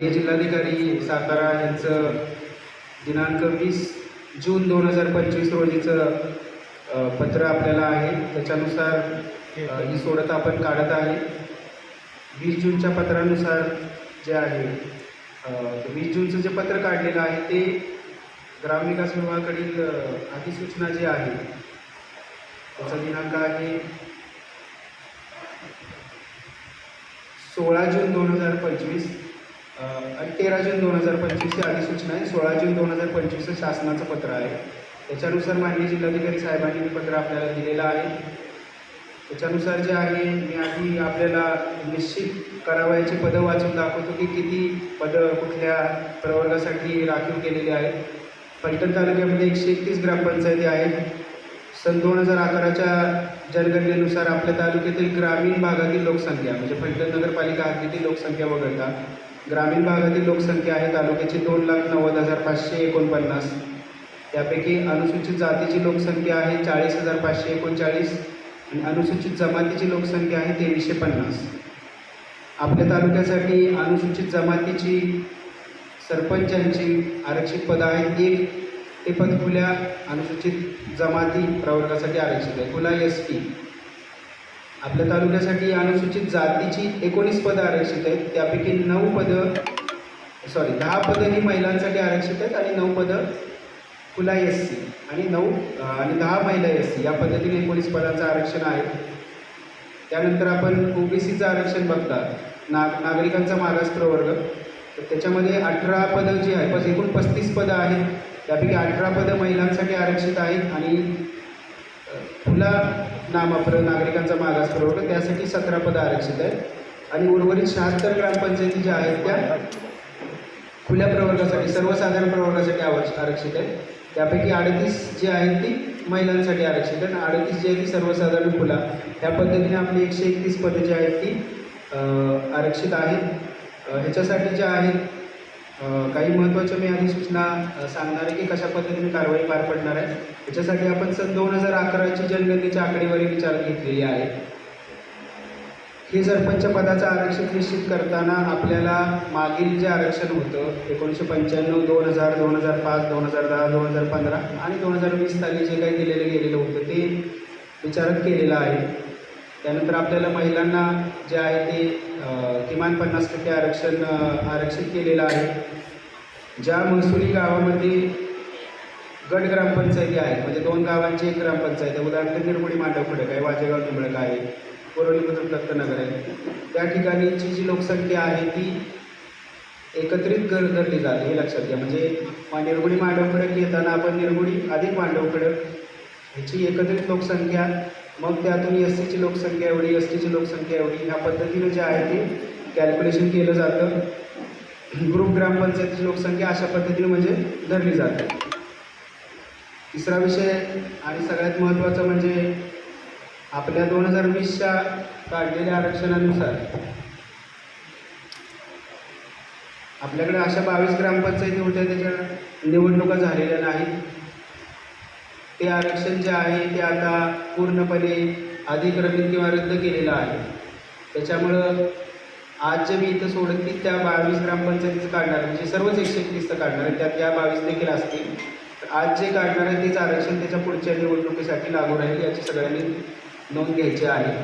हे जिल्हाधिकारी सातारा यांचं दिनांक वीस जून दोन हजार पंचवीस रोजीचं पत्र आपल्याला आहे. त्याच्यानुसार ही सोडत आपण काढत आहे. वीस जूनच्या पत्रानुसार जे आहे वीस जूनचं जे पत्र काढलेलं आहे ते ग्रामविकास विभागाकडील अधिसूचना जी आहे त्याचा दिनांक आहे सोळा जून दोन हजार पंचवीस. आणि तेरा जून दोन हजार पंचवीसची अधिसूचना आहे. सोळा जून दोन हजार पंचवीसचं शासनाचं पत्र आहे. त्याच्यानुसार माननीय जिल्हाधिकारी साहेबांनी हे पत्र आपल्याला दिलेलं आहे. त्याच्यानुसार जे आहे मी आधी आपल्याला निश्चित करावयाची पदं वाचून दाखवतो की किती पदं कुठल्या प्रवर्गासाठी राखीव केलेली आहेत. फलटण तालुक्यामध्ये एकशे एकतीस ग्रामपंचायती आहेत. सन दोन हजार अकराच्या जनगणनेनुसार आपल्या तालुक्यातील ग्रामीण भागातील लोकसंख्या म्हणजे फलटण नगरपालिका हद्दीतील लोकसंख्या वगळता ग्रामीण भागातील लोकसंख्या आहे तालुक्याची दोन लाख नव्वद हजार पाचशे एकोणपन्नास. त्यापैकी अनुसूचित जातीची लोकसंख्या आहे चाळीस हजार पाचशे एकोणचाळीस आणि अनुसूचित जमातीची लोकसंख्या आहे तेवीसशे पन्नास. आपल्या तालुक्यासाठी अनुसूचित जमातीची सरपंचांची आरक्षित पदं आहेत एक ते पद खुल्या अनुसूचित जमाती प्रवर्गासाठी आरक्षित आहे. खुला एस टी. आपल्या तालुक्यासाठी अनुसूचित जातीची एकोणीस पदं आरक्षित आहेत. त्यापैकी नऊ पदं सॉरी दहा पदं ही महिलांसाठी आरक्षित आहेत आणि नऊ पदं खुला एस सी. आणि नऊ आणि दहा महिला एस सी. या पद्धतीने एकोणीस पदांचं आरक्षण आहे. त्यानंतर आपण ओबीसीचं आरक्षण बघता. नाग नागरिकांचा महाराष्ट्र वर्ग तर त्याच्यामध्ये अठरा पदं जी आहे बस एकूण पस्तीस पदं आहेत. त्यापैकी अठरा पदं महिलांसाठी आरक्षित आहेत. आणि खुला नामाप्र नागरिकांचा मागास पुरवठा त्यासाठी सतरा पदं आरक्षित आहेत. आणि उर्वरित शहात्तर ग्रामपंचायती ज्या आहेत त्या खुल्या प्रवर्गासाठी सर्वसाधारण प्रवर्गासाठी आवश्यक आरक्षित आहेत. त्यापैकी अडतीस जी आहेत ती महिलांसाठी आरक्षित आहेत. आणि अडतीस जी आहे ती सर्वसाधारण खुला. त्या पद्धतीने आपली एकशे एकतीस पदं जी आहेत ती आरक्षित आहेत. ह्याच्यासाठी ज्या आहेत काही महत्त्वाच्या मी अधिसूचना सूचना सांगणार आहे की कशा पद्धतीने कारवाई पार पडणार आहे. त्याच्यासाठी आपण सन दोन हजार अकराची जनगणनेची आकडेवारी विचारात घेतलेली आहे. हे सरपंच पदाचं आरक्षण निश्चित करताना आपल्याला मागील जे आरक्षण होतं एकोणीसशे पंच्याण्णव दोन हजार दोन हजार पाच दोन हजार दहा दोन हजार पंधरा आणि दोन हजार वीस साली जे काही दिलेलं गेलेलं होतं ते विचारात केलेलं आहे. त्यानंतर आपल्याला महिलांना जे आहे ते किमान पन्नास टक्के आरक्षण आरक्षित केलेलं आहे. ज्या महसुली गावामध्ये गट ग्रामपंचायती आहेत म्हणजे दोन गावांची एक ग्रामपंचायत आहे उदाहरणार्थ निरगुडी मांडवखडक आहे वाजेगाव निंबळक आहे कोरोली बुद्रुक दत्तनगर आहे. त्या ठिकाणीची जी लोकसंख्या आहे ती एकत्रित कर धरली जाते हे लक्षात घ्या. म्हणजे निर्गुडी निरगुडी मांडवखडक घेताना आपण निरगुडी अधिक मांडवखडक ह्याची एकत्रित लोकसंख्या मग त्यातून एस सीची लोकसंख्या एवढी एस टीची लोकसंख्या एवढी ह्या पद्धतीनं जे आहे ते कॅल्क्युलेशन केलं जातं. ग्रुप ग्रामपंचायतीची लोकसंख्या अशा पद्धतीने म्हणजे धरली जाते. तिसरा विषय आणि सगळ्यात महत्त्वाचा म्हणजे आपल्या दोन हजार वीसच्या काढलेल्या आरक्षणानुसार आपल्याकडे अशा बावीस ग्रामपंचायती होत्या त्याच्या निवडणुका झालेल्या नाहीत. ते आरक्षण जे आहे ते आता पूर्णपणे अधिक्रमित किंवा रद्द केलेलं आहे. त्याच्यामुळं आज जे मी इथं सोडत की त्या बावीस ग्रामपंचायतीचं काढणार आहे, म्हणजे सर्वच एकशे एकतीसचं काढणार आहे. त्यात या बावीस देखील असतील. तर आज जे काढणार आहे तेच आरक्षण त्याच्या पुढच्या निवडणुकीसाठी लागू राहील याची सगळ्यांनी नोंद घ्यायची आहे.